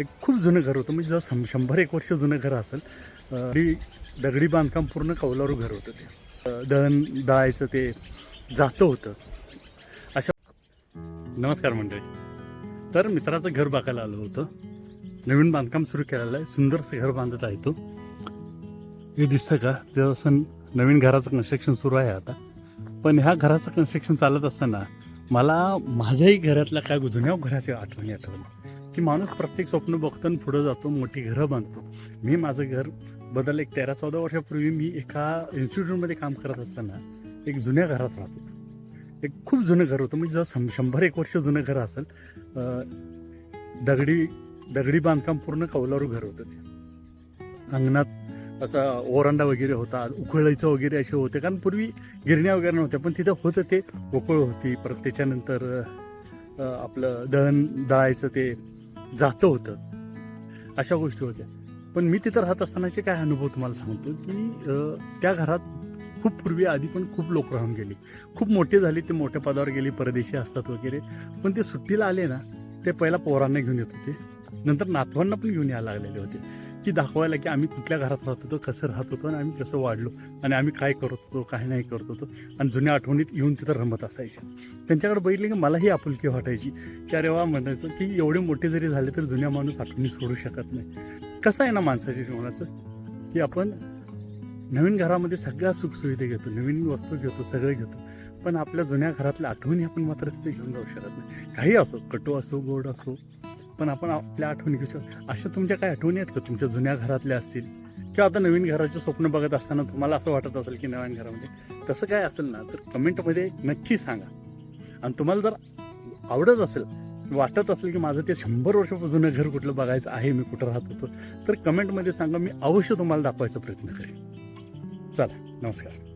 एक खूप जुनं घर होतं. म्हणजे जर शं शंभर एक वर्ष जुनं घर असेल दगडी दगडी बांधकाम पूर्ण कौलारू घर होतं ते. दहन दळण दळायचं ते जातं होतं. अशा नमस्कार मंडळी. तर मित्राचं घर बघायला आलं होतं. नवीन बांधकाम सुरू केलेलं आहे. सुंदरसं घर बांधत आहे तो. हे दिसतं का? ते असं नवीन घराचं कन्स्ट्रक्शन सुरू आहे आता. पण ह्या घराचं कन्स्ट्रक्शन चालत असताना मला माझ्याही घरातल्या काय जुन्या घराच्या आठवणी आठवली की माणूस प्रत्येक स्वप्न बघतो आणि पुढं जातो मोठी घरं बांधतो. मी माझं घर बदल एक तेरा चौदा वर्षापूर्वी मी एका इन्स्टिट्यूटमध्ये काम करत असताना एक जुन्या घरात राहत होतो. एक खूप जुनं घर होतं. म्हणजे जर शं शंभर एक वर्ष जुनं घर असेल दगडी दगडी बांधकाम पूर्ण कौलारू घर होतं ते. अंगणात असा ओरांडा वगैरे होता उकळायचं वगैरे असे होते. कारण पूर्वी गिरण्या वगैरे नव्हत्या पण तिथं होतं ते. उकळ होती. परत त्याच्यानंतर आपलं दळण दळायचं ते. जातं होतं. अशा गोष्टी होत्या. पण मी तिथं राहत असतानाचे काय अनुभव तुम्हाला सांगतो की त्या घरात खूप पूर्वी आधी पण खूप लोक राहून गेली. खूप मोठे झाले ते मोठ्या पदावर गेले परदेशी असतात वगैरे. पण ते सुट्टीला आले ना ते पहिला पोरांना घेऊन येत होते. नंतर नातवांना पण घेऊन यायला लागलेले होते. की दाखवायला की आम्ही कुठल्या घरात राहत होतो कसं राहत होतो आणि आम्ही कसं वाढलो आणि आम्ही काय करत होतो काय नाही करत होतो. आणि जुन्या आठवणीत येऊन तिथं रमत असायच्या त्यांच्याकडे बघितले की मलाही आपुलकी वाटायची की अरे वा म्हणायचं की एवढे मोठे जरी झाले तर जुन्या माणूस आठवणी सोडू शकत नाही. कसं आहे ना माणसाच्या जीवनाचं? की आपण नवीन घरामध्ये सगळ्या सुखसुविधा घेतो नवीन वस्तू घेतो सगळं घेतो. पण आपल्या जुन्या घरातल्या आठवणी आपण मात्र तिथे घेऊन जाऊ शकत नाही. काही असो कटू असो गोड असो पण आपण आपल्या आठवणी घेऊ शकतो. अशा तुमच्या काही आठवणी आहेत का? तुमच्या जुन्या घरातल्या असतील? किंवा आता नवीन घराचे स्वप्न बघत असताना तुम्हाला असं वाटत असेल की नवीन घरामध्ये तसं काय असेल ना तर कमेंटमध्ये नक्की सांगा. आणि तुम्हाला जर आवडत असेल वाटत असेल की माझं ते शंभर वर्ष जुनं घर कुठलं बघायचं आहे मी कुठं राहत होतो तर कमेंटमध्ये सांगा मी अवश्य तुम्हाला दाखवायचा प्रयत्न करेन. चला नमस्कार.